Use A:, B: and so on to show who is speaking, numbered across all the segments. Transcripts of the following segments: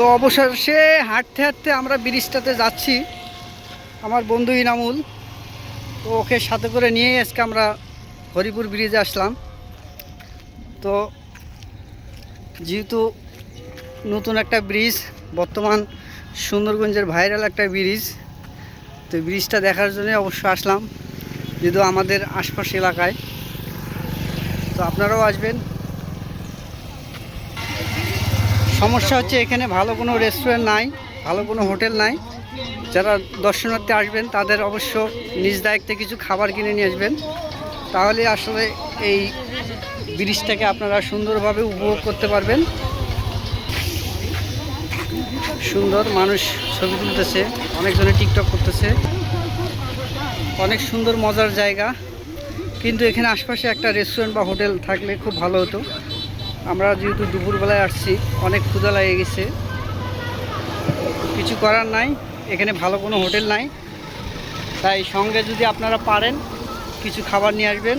A: তো অবশেষে হাঁটতে হাঁটতে আমরা ব্রিজটাতে যাচ্ছি। আমার বন্ধু ইনামুল, তো ওকে সাথে করে নিয়েই আজকে আমরা হরিপুর ব্রিজে আসলাম। তো যেহেতু নতুন একটা ব্রিজ, বর্তমান সুন্দরগঞ্জের ভাইরাল একটা ব্রিজ, তো ব্রিজটা দেখার জন্য অবশ্য আসলাম যেহেতু আমাদের আশপাশ এলাকায়। তো আপনারাও আসবেন। সমস্যা হচ্ছে এখানে ভালো কোনো রেস্টুরেন্ট নাই, ভালো কোনো হোটেল নাই। যারা দর্শনার্থী আসবেন, তাদের অবশ্য নিজ দায়িত্বে কিছু খাবার কিনে নিয়ে আসবেন। তাহলে আসলে এই ব্রিজটাকে আপনারা সুন্দরভাবে উপভোগ করতে পারবেন। সুন্দর মানুষ ছবি তুলতেছে, অনেকজনে টিকটক করতেছে। অনেক সুন্দর মজার জায়গা। কিন্তু এখানে আশপাশে একটা রেস্টুরেন্ট বা হোটেল থাকলে খুব ভালো হতো। আমরা যেহেতু দুপুরবেলায় আসছি, অনেক ক্ষুধা লেগে গেছে। কিছু করার নাই, এখানে ভালো কোনো হোটেল নাই। তাই সঙ্গে যদি আপনারা পারেন, কিছু খাবার নিয়ে আসবেন।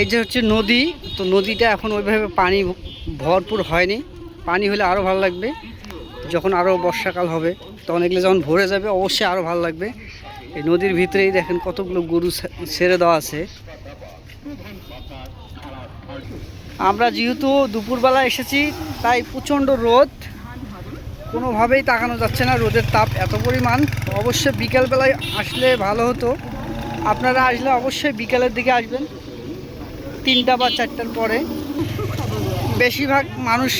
A: এই যে হচ্ছে নদী, তো নদীটা এখন ওইভাবে পানি ভরপুর হয়নি। পানি হলে আরও ভালো লাগবে। যখন আরও বর্ষাকাল হবে, তখন এগুলো যখন ভরে যাবে, অবশ্যই আরও ভালো লাগবে। এই নদীর ভিতরেই দেখেন কতগুলো গরু ছেড়ে দেওয়া আছে। আমরা যেহেতু দুপুরবেলা এসেছি, তাই প্রচণ্ড রোদ। কোনোভাবেই তাকানো যাচ্ছে না রোদের তাপ এত পরিমাণ। অবশ্যই বিকেলবেলায় আসলে ভালো হতো। আপনারা আসলে অবশ্যই বিকেলের দিকে আসবেন, তিনটা বা চারটার পরে। বেশিরভাগ মানুষ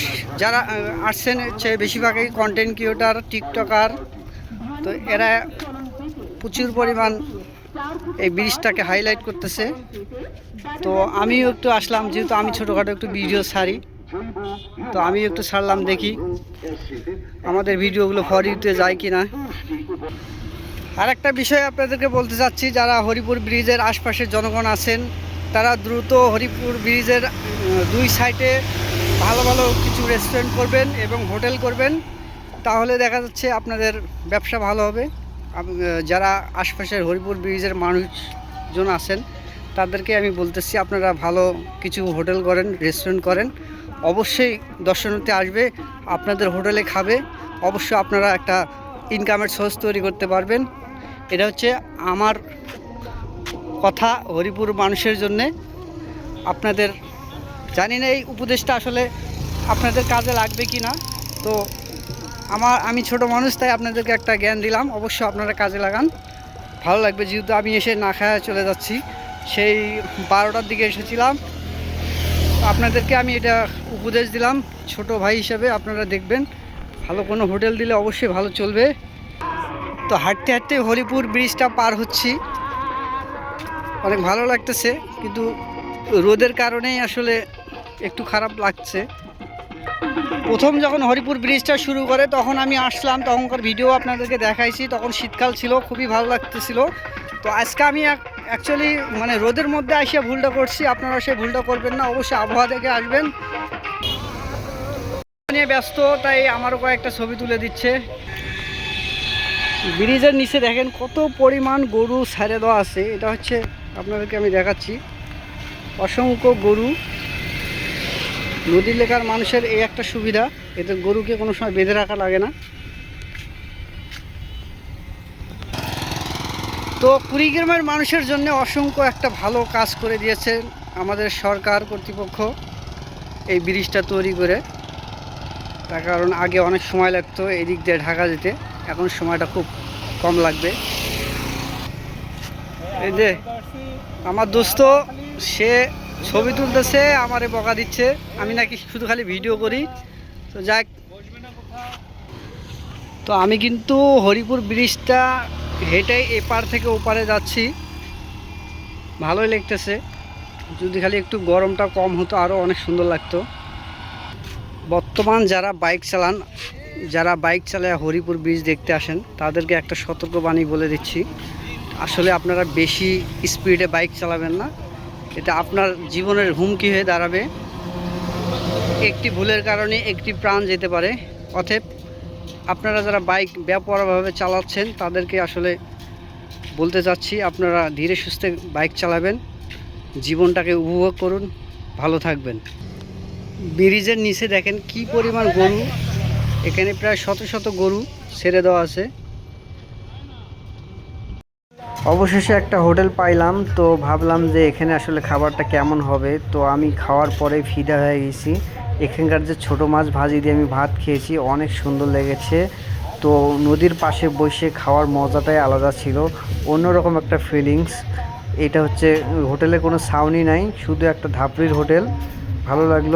A: যারা আসছেন হচ্ছে বেশিরভাগই কন্টেন্ট ক্রিয়েটার টিকটকার তো এরা প্রচুর পরিমাণ এই ব্রিজটাকে হাইলাইট করতেছে। তো আমিও একটু আসলাম, যেহেতু আমি ছোটোখাটো একটু ভিডিও ছাড়ি। তো আমিও একটু ছাড়লাম দেখি আমাদের ভিডিওগুলো ফর ইউতে যায় কি না আর একটা বিষয় আপনাদেরকে বলতে চাচ্ছি, যারা হরিপুর ব্রিজের আশপাশের জনগণ আছেন, তারা দ্রুত হরিপুর ব্রিজের দুই সাইডে ভালো ভালো কিছু রেস্টুরেন্ট করবেন এবং হোটেল করবেন। তাহলে দেখা যাচ্ছে আপনাদের ব্যবসা ভালো হবে। যারা আশপাশের হরিপুর ব্রিজের মানুষজন আছেন, তাদেরকে আমি বলতেছি, আপনারা ভালো কিছু হোটেল করেন, রেস্টুরেন্ট করেন। অবশ্যই দর্শনার্থী আসবে, আপনাদের হোটেলে খাবে। অবশ্যই আপনারা একটা ইনকামের সোর্স তৈরি করতে পারবেন। এটা হচ্ছে আমার কথা হরিপুর মানুষের জন্যে। আপনাদের, জানি না এই উপদেশটা আসলে আপনাদের কাজে লাগবে কি না তো আমার, আমি ছোট মানুষ, তাই আপনাদেরকে একটা জ্ঞান দিলাম। অবশ্যই আপনারা কাজে লাগান। ভালো লাগবে, যেহেতু আমি এসে না খায় চলে যাচ্ছি। সেই বারোটার দিকে এসেছিলাম। আপনাদেরকে আমি এটা উপদেশ দিলাম, ছোট ভাই হিসেবে আপনারা দেখবেন। ভালো কোনো হোটেল দিলে অবশ্যই ভালো চলবে। তো হাঁটতে হাঁটতে হরিপুর ব্রিজটা পার হচ্ছি। অনেক ভালো লাগতেছে, কিন্তু রোদের কারণেই আসলে একটু খারাপ লাগছে। প্রথম যখন হরিপুর ব্রিজটা শুরু করে তখন আমি আসলাম, তখনকার ভিডিও আপনাদেরকে দেখাইছি, তখন শীতকাল ছিল, খুবই ভালো লাগতেছিল। তো আজকে আমি অ্যাকচুয়ালি মানে রোদের মধ্যে আসিয়া ভুলটা করছি, আপনারা সেই ভুলটা করবেন না, অবশ্যই আবহাওয়া দেখে আসবেন। নিয়ে ব্যস্ত, তাই আমারও কয়েকটা ছবি তুলে দিচ্ছে। ব্রিজের নিচে দেখেন কত পরিমাণ গরু ছেড়ে দেওয়া আছে, এটা হচ্ছে আপনাদেরকে আমি দেখাচ্ছি। অসংখ্য গরু। নদী লেখার মানুষের এই একটা সুবিধা, এতে গরুকে কোনো সময় বেঁধে রাখা লাগে না। তো কুড়িগ্রামের মানুষের জন্য অসংখ্য একটা ভালো কাজ করে দিয়েছে আমাদের সরকার কর্তৃপক্ষ এই ব্রিজটা তৈরি করে। তার কারণ আগে অনেক সময় লাগতো এই দিক দিয়ে ঢাকা যেতে, এখন সময়টা খুব কম লাগবে। এই যে, আমার দোস্ত, সে ছবি তুলতেছে, আমারে বকা দিচ্ছে। আমি নাকি শুধু খালি ভিডিও করি। তো যাক। তো আমি কিন্তু হরিপুর ব্রিজটা হেঁটে এপার থেকে ওপারে যাচ্ছি। ভালোই লাগতেছে। যদি খালি একটু গরমটা কম হতো আরও অনেক সুন্দর লাগতো। বর্তমান যারা বাইক চালান, যারা বাইক চালায় হরিপুর ব্রিজ দেখতে আসেন, তাদেরকে একটা সতর্কবাণী বলে দিচ্ছি। আসলে আপনারা বেশি স্পিডে বাইক চালাবেন না। এটা আপনার জীবনের হুমকি হয়ে দাঁড়াবে। একটি ভুলের কারণে একটি প্রাণ যেতে পারে। অতএব আপনারা যারা বাইক ব্যাপকভাবে চালাচ্ছেন, তাদেরকে আসলে বলতে চাচ্ছি, আপনারা ধীরে সুস্থে বাইক চালাবেন। জীবনটাকে উপভোগ করুন। ভালো থাকবেন। ব্রিজের নিচে দেখেন কি পরিমাণ গরু। এখানে প্রায় শত শত গরু ছেড়ে দেওয়া আছে। অবশেষে একটা হোটেল পাইলাম, তো ভাবলাম যে এখানে আসলে খাবারটা কেমন হবে। তো আমি খাওয়ার পরে ফিদা হয়ে গেছি। এখানকার যে ছোট মাছ ভাজি দিয়ে আমি ভাত খেয়েছি, অনেক সুন্দর লেগেছে। তো নদীর পাশে বসে খাওয়ার মজাটাই আলাদা ছিল, অন্যরকম একটা ফিলিংস এটা হচ্ছে হোটেলে কোনো সাউনি নাই, শুধু একটা ধাপড়ির হোটেল। ভালো লাগল।